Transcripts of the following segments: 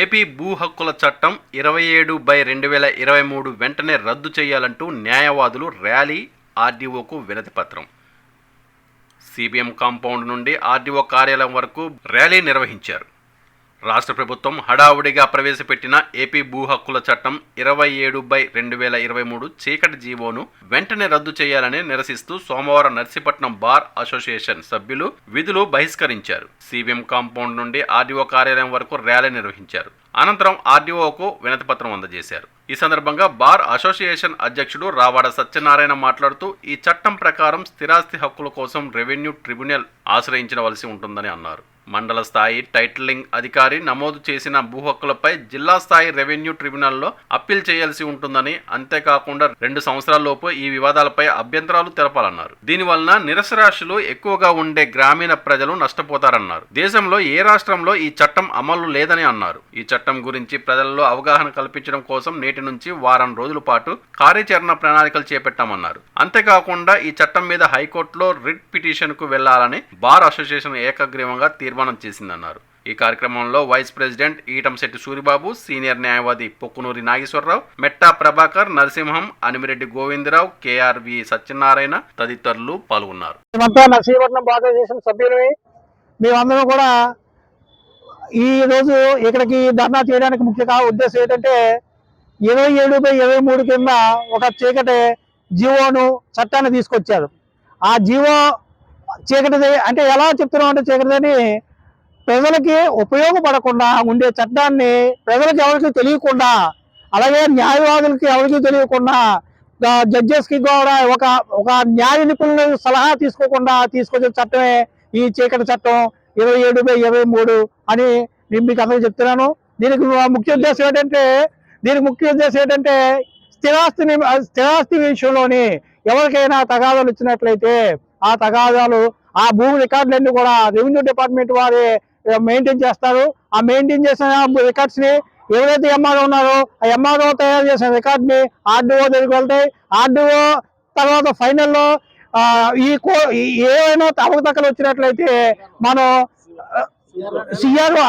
AP భూ హక్కుల చట్టం ఇరవై ఏడు బై రెండు వేల ఇరవై మూడు వెంటనే రద్దు చేయాలంటూ న్యాయవాదులు ర్యాలీ ఆర్డీఓకు వినతి పత్రం. సిబిఎం కాంపౌండ్ నుండి ఆర్డీఓ కార్యాలయం వరకు ర్యాలీ నిర్వహించారు. రాష్ట్ర ప్రభుత్వం హడావుడిగా ప్రవేశపెట్టిన ఏపీ భూ హక్కుల చట్టం ఇరవై ఏడు బై రెండు వేల ఇరవై మూడు చీకటి జీవోను వెంటనే రద్దు చేయాలని నిరసిస్తూ సోమవారం నర్సీపట్నం బార్ అసోసియేషన్ సభ్యులు విధులు బహిష్కరించారు. సిబిఎం కాంపౌండ్ నుండి ఆర్డీఓ కార్యాలయం వరకు ర్యాలీ నిర్వహించారు. అనంతరం ఆర్డీఓకు వినతిపత్రం అందజేశారు. ఈ సందర్భంగా బార్ అసోసియేషన్ అధ్యక్షుడు రావాడ సత్యనారాయణ మాట్లాడుతూ ఈ చట్టం ప్రకారం స్థిరాస్తి హక్కుల కోసం రెవెన్యూ ట్రిబ్యునల్ ఆశ్రయించవలసి ఉంటుందని అన్నారు. మండల స్థాయి టైటిలింగ్ అధికారి నమోదు చేసిన భూ హక్కులపై జిల్లా స్థాయి రెవెన్యూ ట్రిబ్యునల్లో అప్పీల్ చేయాల్సి ఉంటుందని అంతేకాకుండా రెండు సంవత్సరాల్లోపు ఈ వివాదాలపై అభ్యంతరాలు తెలపాలన్నారు. దీనివలన నిరసరాశులు ఎక్కువగా ఉండే గ్రామీణ ప్రజలు నష్టపోతారన్నారు. దేశంలో ఏ రాష్ట్రంలో ఈ చట్టం అమలు లేదని అన్నారు. ఈ చట్టం గురించి ప్రజల్లో అవగాహన కల్పించడం కోసం నేటి నుంచి వారం రోజుల పాటు కార్యాచరణ ప్రణాళికలు చేపట్టామన్నారు. అంతేకాకుండా ఈ చట్టం మీద హైకోర్టులో రిట్ పిటిషన్కు వెళ్ళాలని బార్ అసోసియేషన్ ఏకగ్రీవంగా తీర్మానం చేసిందన్నారు. ఈ కార్యక్రమంలో vice president Etamsetti Suribabu senior న్యాయవాది పొక్కునూరి నాగేశ్వరరావు మెట్టా ప్రభాకర్ నరసింహం అనిమిరెడ్డి గోవిందరావు కేఆర్వి సత్యనారాయణ తదితరులు పాల్గొన్నారు. మేమందరం కూడా ఈ రోజు ఇక్కడికి ధర్నా చేయడానికి ముఖ్య ఉద్దేశం ఏంటంటే ఇరవై ఏడు బై ఇరవై మూడు కింద ఒక చీకటి జీవోను చట్టాన్ని తీసుకొచ్చారు. ఆ జీవో చీకటిది అంటే ఎలా చెప్తున్నాం అంటే చీకటిదని ప్రజలకి ఉపయోగపడకుండా ఉండే చట్టాన్ని ప్రజలకు ఎవరికి తెలియకుండా అలాగే న్యాయవాదులకి ఎవరికి తెలియకుండా జడ్జెస్కి కూడా ఒక ఒక న్యాయ నిపుణుల సలహా తీసుకోకుండా తీసుకొచ్చే చట్టమే ఈ చీకటి చట్టం ఇరవై ఏడు బై ఇరవై మూడు అని నేను మీకు అందరూ చెప్తున్నాను. దీనికి ముఖ్య ఉద్దేశం ఏంటంటే దీనికి ముఖ్య ఉద్దేశం ఏంటంటే స్థిరాస్తిని స్థిరాస్తి విషయంలోని ఎవరికైనా తగాదాలు ఇచ్చినట్లయితే ఆ తగాదాలు ఆ భూమి రికార్డులన్నీ కూడా రెవెన్యూ డిపార్ట్మెంట్ వారి మెయింటైన్ చేస్తారు. ఆ మెయింటైన్ చేసిన రికార్డ్స్ని ఎవరైతే ఎంఆర్ఓ ఉన్నారో ఆ ఎంఆర్ఓ తయారు చేసిన రికార్డ్ని ఆర్డీఓ దగ్గరికి వెళ్తాయి. ఆర్డీఓ తర్వాత ఫైనల్లో ఈ కో ఈ- ఏవైనా అవకతవకలు వచ్చినట్లయితే మనం సిఆర్ఓ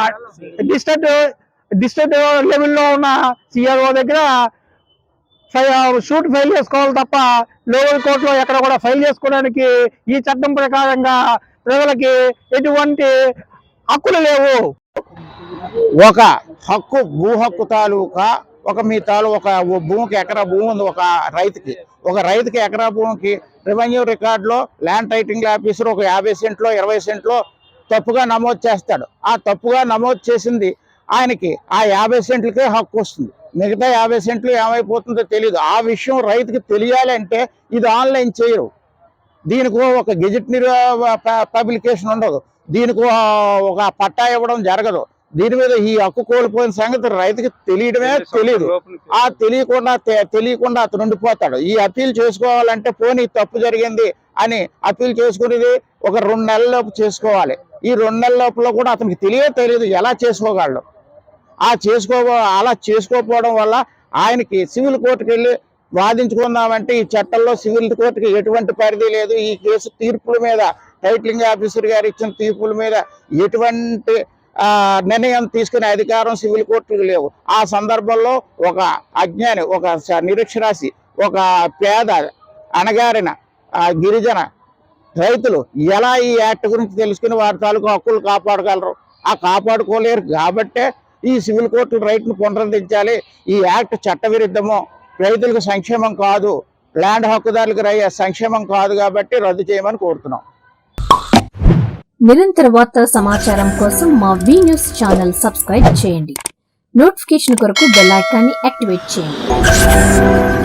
డిస్ట్రిక్ట్ డిస్ట్రిక్ట్ లెవెల్లో ఉన్న సిఆర్ఓ దగ్గర షూట్ ఫైల్ చేసుకోవాలి తప్ప లోవర్ కోర్టులో ఎక్కడ కూడా ఫైల్ చేసుకోవడానికి ఈ చట్టం ప్రకారంగా ప్రజలకి ఎటువంటి హక్కులు లేవు. ఒక హక్కు భూ హక్కు తాలూకా ఒక మీ తాలూ ఒక భూమికి ఎకరా భూమి ఉంది ఒక రైతుకి. ఒక రైతుకి ఎకరా భూమికి రెవెన్యూ రికార్డులో ల్యాండ్ టైటింగ్ ఆఫీసర్ ఒక యాభై సెంట్లో ఇరవై సెంట్లో తప్పుగా నమోదు చేస్తాడు. ఆ తప్పుగా నమోదు చేసింది ఆయనకి. ఆ యాభై సెంట్లకే హక్కు వస్తుంది. మిగతా యాభై సెంట్లు ఏమైపోతుందో తెలియదు ఆ విషయం రైతుకి తెలియాలంటే ఇది ఆన్లైన్ చేయరు. దీనికి ఒక గెజెట్ పబ్లికేషన్ ఉండదు. దీనికి ఒక పట్టా ఇవ్వడం జరగదు. దీని మీద ఈ హక్కు కోల్పోయిన సంగతి రైతుకి తెలియడమే తెలియదు ఆ తెలియకుండా తెలియకుండా అతను ఉండిపోతాడు. ఈ అప్పీల్ చేసుకోవాలంటే పోనీ తప్పు జరిగింది అని అప్పీల్ చేసుకునేది ఒక రెండు నెలల లోపు చేసుకోవాలి. ఈ రెండు నెలల లోపల కూడా అతనికి తెలియే తెలియదు ఎలా చేసుకోగలడు. ఆ చేసుకో అలా చేసుకోకపోవడం వల్ల ఆయనకి సివిల్ కోర్టుకి వెళ్ళి వాదించుకుందామంటే ఈ చట్టంలో సివిల్ కోర్టుకి ఎటువంటి పరిధి లేదు. ఈ కేసు తీర్పుల మీద టైటిలింగ్ ఆఫీసర్ గారు ఇచ్చిన తీర్పుల మీద ఎటువంటి నిర్ణయం తీసుకునే అధికారం సివిల్ కోర్టులకు లేవు. ఆ సందర్భంలో ఒక అజ్ఞాని ఒక నిరక్షరాశి ఒక పేద అణగారిన గిరిజన రైతులు ఎలా ఈ యాక్ట్ గురించి తెలుసుకుని వారి తాలూకు హక్కులు కాపాడగలరు? ఆ కాపాడుకోలేరు కాబట్టే ఈ సివిల్ కోర్టుల రైట్ను పునరుద్ధరించాలి. ఈ యాక్ట్ చట్టవిరుద్ధము. రైతులకు సంక్షేమం కాదు ల్యాండ్ హక్కుదారులకు రై సంక్షేమం కాదు కాబట్టి రద్దు చేయమని కోరుతున్నాం. నిరంతర వార్తల సమాచారం కోసం మా వి న్యూస్ ఛానల్ సబ్స్క్రైబ్ చేయండి. నోటిఫికేషన్ కొరకు బెల్ ఐకాన్ని యాక్టివేట్ చేయండి.